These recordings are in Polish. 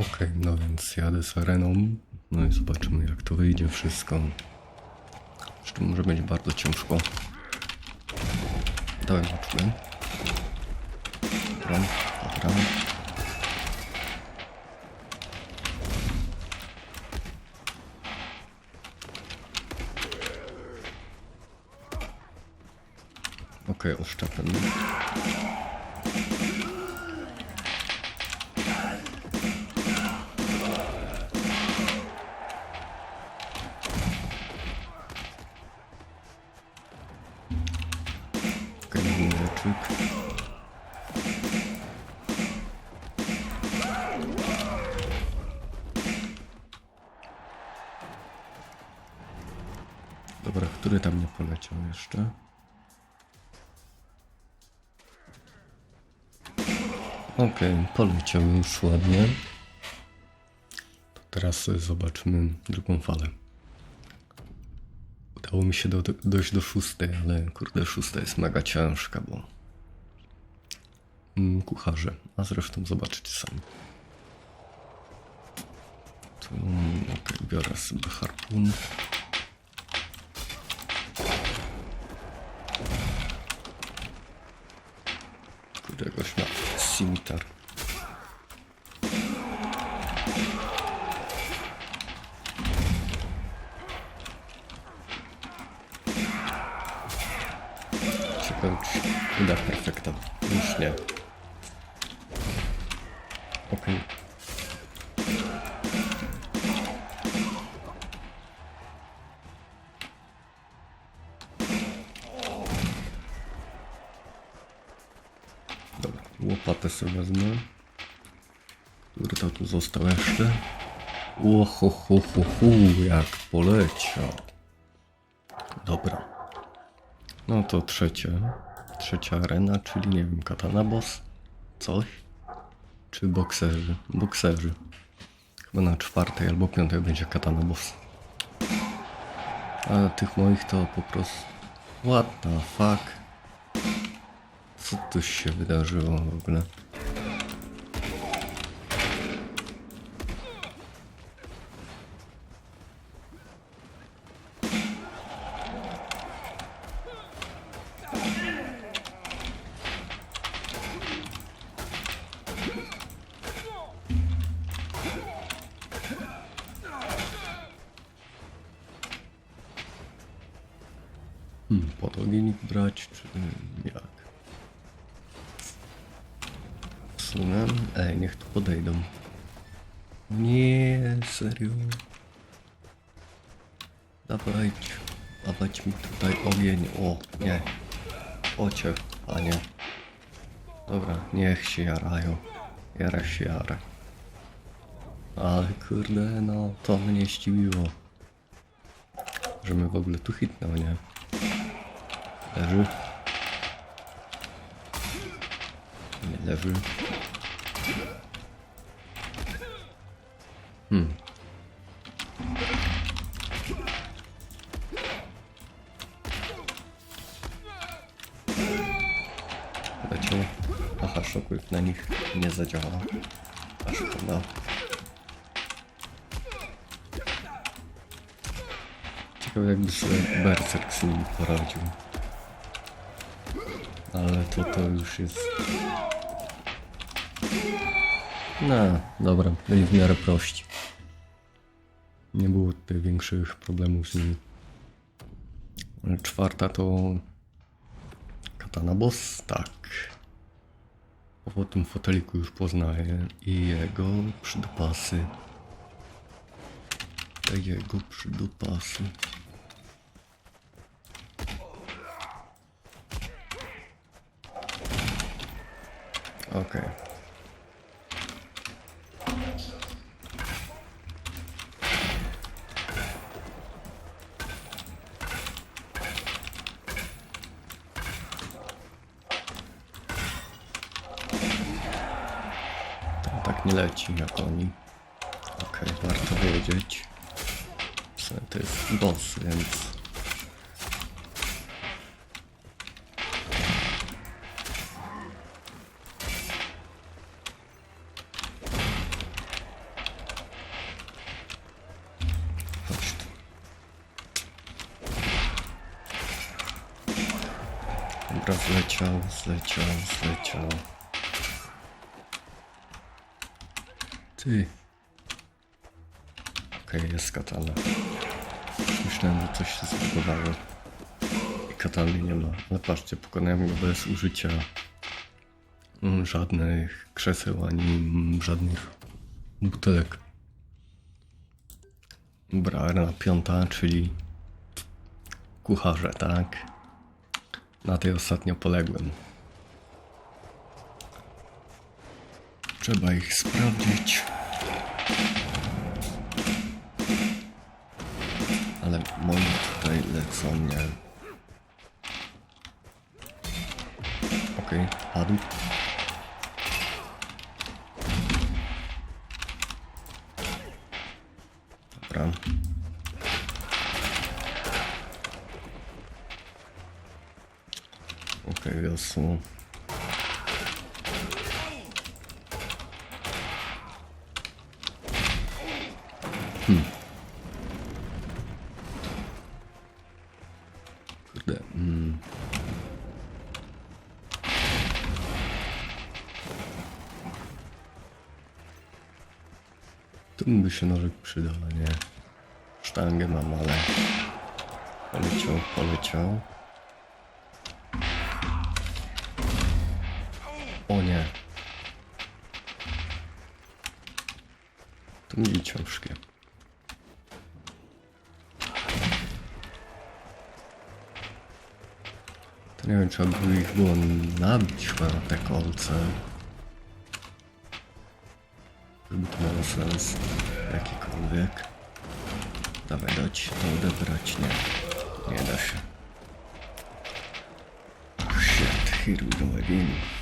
Okej, no więc jadę z areną. No i zobaczymy jak to wyjdzie wszystko. Zresztą może być bardzo ciężko. Dawaj, zobaczmy. Dobra, dobra. Okej, oszczepem. Który tam nie poleciał jeszcze? Okej, poleciał już ładnie. To teraz zobaczmy drugą falę. Udało mi się do, dojść do szóstej, ale kurde, szósta jest mega ciężka, bo mm, kucharze, a zresztą zobaczycie sami. Mm, okej, biorę sobie harpun. Się uda perfekta. Już nie. Okej. Dobra, łopatę sobie wezmę. Który to tu został jeszcze? Oho, ho, ho, ho, jak poleciał. Dobra. No to trzecie. Trzecia arena, czyli nie wiem, katana boss? Coś? Czy bokserzy? Bokserzy. Chyba na czwartej albo piątej będzie katana boss. A tych moich to po prostu... What the fuck? Co tu się wydarzyło w ogóle? Ogień brać, czy jak? Sunę? Ej, niech tu podejdą. Nie, serio. Dawać, dawać mi tutaj ogień. O, nie. Ociech, a nie. Dobra, niech się jarają. Jara się jara. Ale kurde, no to mnie ściwiło. Że my w ogóle tu hitnął, nie? Nie leży. Hmm. Leciał. Aha, szokłyk na nich nie zadziałał. A szkoda. Ciekawe jakby sobie Berserk z nimi poradził. Ale to to już jest... No, dobra, byli w miarę prości. Nie było tutaj większych problemów z nimi. Czwarta to... Katana Boss, tak. Po tym foteliku już poznaję i jego przydupasy. Te jego przydupasy. Okej. Tam tak nie leci jak oni. Okej, warto wiedzieć. To jest boss, więc... zleciał, zleciał, zleciał. Ty. Okej, jest katana. Myślałem, że coś się zbudowało. I katany nie ma. Ale patrzcie, pokonałem go bez użycia mm, żadnych krzeseł ani żadnych butelek. Dobra, arena piąta, czyli kucharze, tak? Na tej ostatnio poległem. Trzeba ich sprawdzić. Ale moi tutaj lecą, nie? Okej, padł. Dobra. Okej, wiosło. Kurde. Mm. Tu by się nożyk przydał, nie. Sztangę mam, ale... Poleciał, poleciał. O nie. To mi ciężkie. To nie wiem, trzeba by ich było nabić chyba na te kolce. Żeby to miało sens jakikolwiek. Dawaj, dać to odebrać. Nie, nie da się. Shit, here we go again.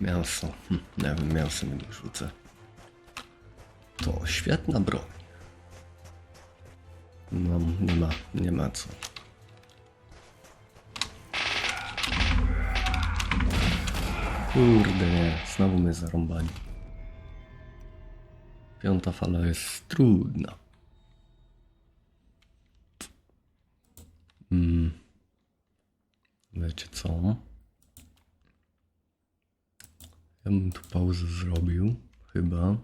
Mięso. Hm, nie wiem, mięso mi dorzucę. To świetna broń. No, nie ma, nie ma co. Kurde nie, znowu mnie zarąbali. Piąta fala jest trudna. Mm. Wiecie co? Ja bym tu pauzę zrobił, chyba.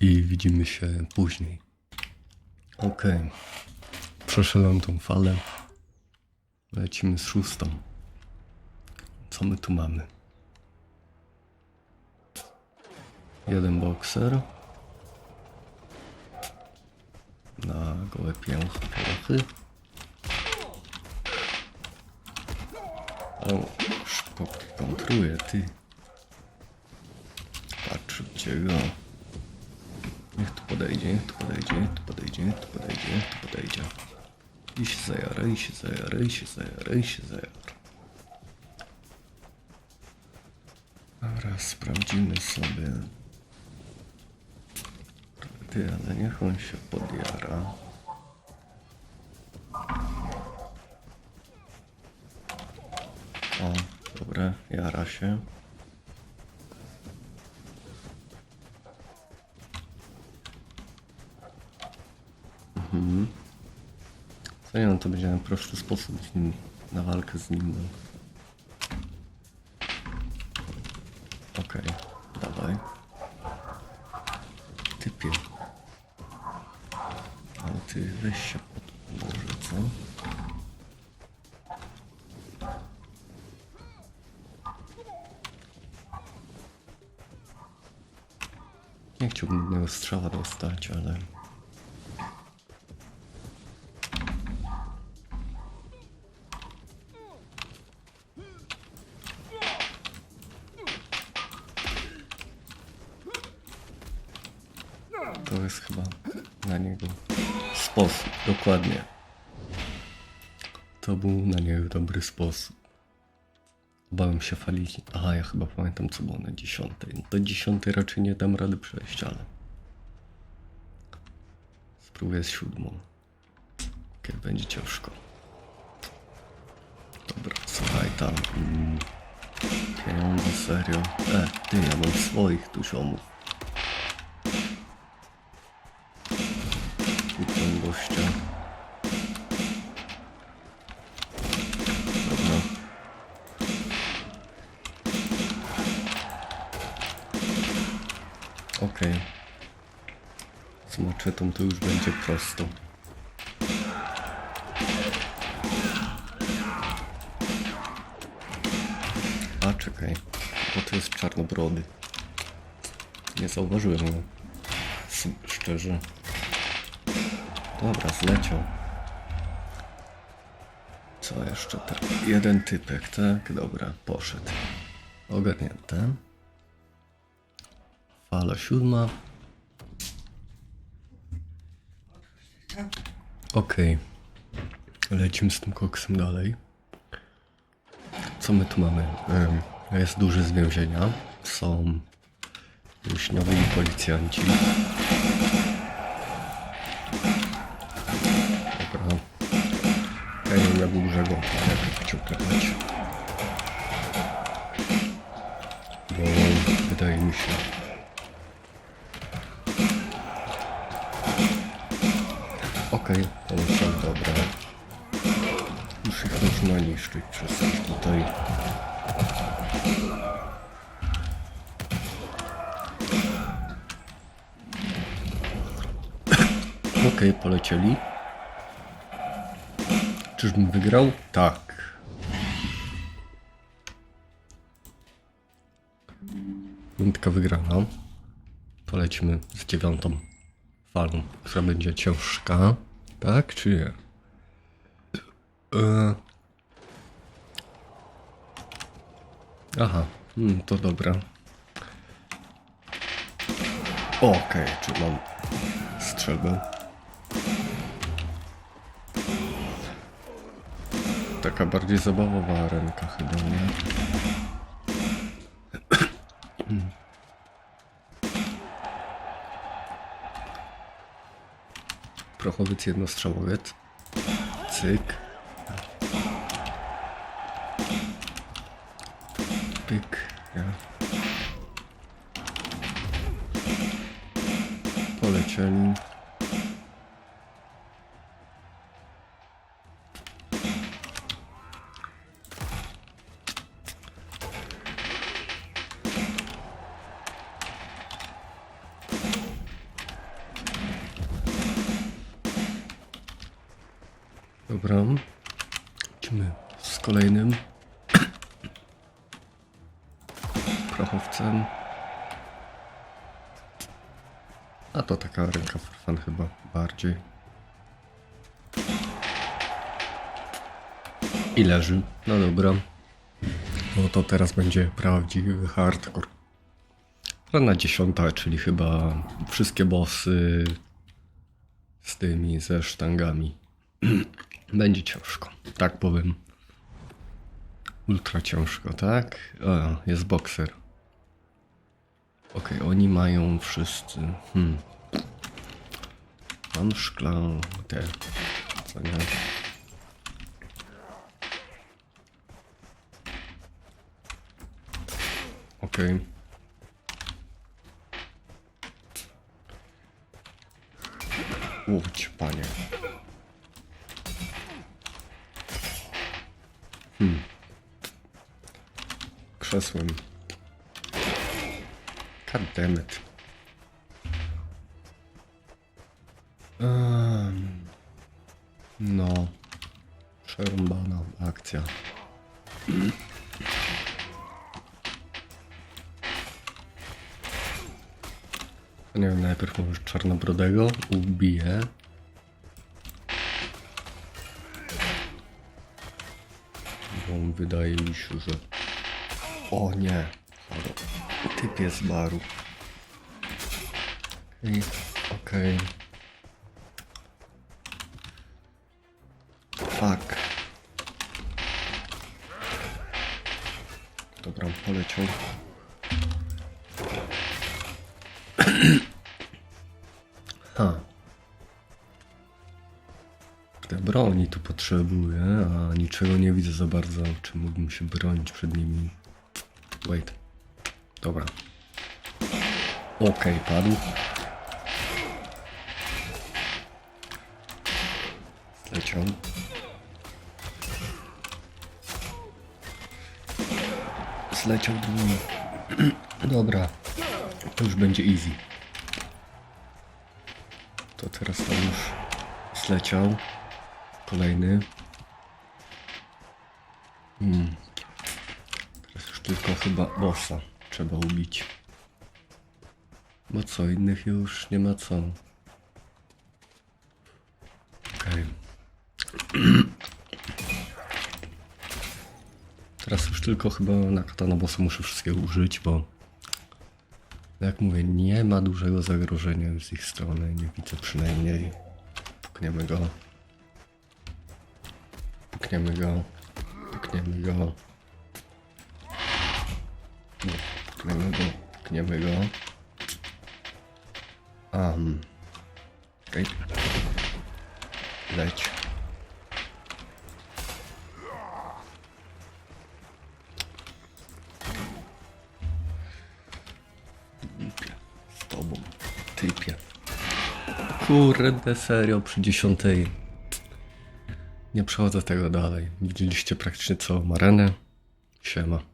I widzimy się później. Okej. Przeszedłem tą falę. Lecimy z szóstą. Co my tu mamy? Jeden bokser. Na gołe pięchy. Ale szybko kontruje, ty. Patrz gdzie go. Niech tu podejdzie, niech tu podejdzie, niech tu podejdzie, niech tu podejdzie, niech tu podejdzie. I się zajara, i się zajara, i się zajara, i się zajara. Dobra, sprawdzimy sobie. Ty, ale niech on się podjara. Dobra, jara się. Co nie, no to będzie prosty sposób z nim, na walkę z nim. No. Okej, dawaj. Typie. Ale ty weź się Nie chciałbym jednego strzała dostać, ale... To jest chyba na niego sposób, dokładnie. To był na niego dobry sposób. Bałem się falić. Aha, ja chyba pamiętam co było na dziesiątej. No do dziesiątej raczej nie dam rady przejść, ale... Spróbuję z siódmą. Kiedy będzie ciężko. Dobra, słuchaj tam. Mm, pieniądze, serio. E, ty, ja mam swoich tu ziomów. Kupę gościa. Okej. Z maczetą to już będzie prosto. A czekaj, bo to jest czarnobrody. Nie zauważyłem go. Szczerze. Dobra, zleciał. Co jeszcze tak? Jeden typek, tak? Dobra, poszedł. Ogarnięte. Fala siódma. Okej. Lecimy z tym koksem dalej. Co my tu mamy? Jest duży z. Są wiśniowi policjanci. Dobra. Ja nie jak chciał klepać. Bo wydaje mi się. Okej, to są dobra. Już ich można niszczyć wszystkich tutaj. Okej, polecieli. Czyżbym wygrał? Tak. Rundka wygrana. Polecimy z dziewiątą falą, która będzie ciężka. Tak czy nie? E... Aha, mm, to dobra. Okej, czy mam strzelbę? Taka bardziej zabawowa ręka chyba, nie? Prochowiec jednostrzałowiec. Cyk. Pyk. Ja. Polecieli. Dobra. Idźmy z kolejnym. Prochowcem. A to taka ręka for fun chyba bardziej. I leży. No dobra. No to teraz będzie prawdziwy hardcore. Rana dziesiąta, czyli chyba wszystkie bossy z tymi, ze sztangami. Będzie ciężko, tak powiem. Ultra ciężko, tak? A, jest bokser. Okej, oni mają wszyscy. Hmm. Mam szklan. Te. Co nie? Okej. Łódź, panie. Krzesłem. God damn it. Um, no. Przerąbana akcja. Nie wiem, najpierw może czarnobrodego ubiję. Bo wydaje mi się, że o nie. Typ jest z baru. Okej. Okej. Fuck. Dobra, poleciał. Broni tu potrzebuję, a niczego nie widzę za bardzo, czy mógłbym się bronić przed nimi. Wait. Dobra. Okej, padł. Zleciał. Zleciał drugi. Dobra. To już będzie easy. to teraz tam już zleciał. Kolejny. Hmm. Teraz już tylko chyba bossa trzeba ubić. Bo co, innych już nie ma co. Okej. Teraz już tylko chyba na katana bossa muszę wszystkiego użyć, bo jak mówię, nie ma dużego zagrożenia z ich strony, nie widzę przynajmniej. Pukniemy go. Pukniemy go. Pukniemy go. Nie, pukniemy go. Pukniemy go. Um. Okej. Leć. Tobą. Typie. Kurde, serio, przy dziesiątej. Nie przechodzę tego dalej. Widzieliście praktycznie całą arenę. Siema.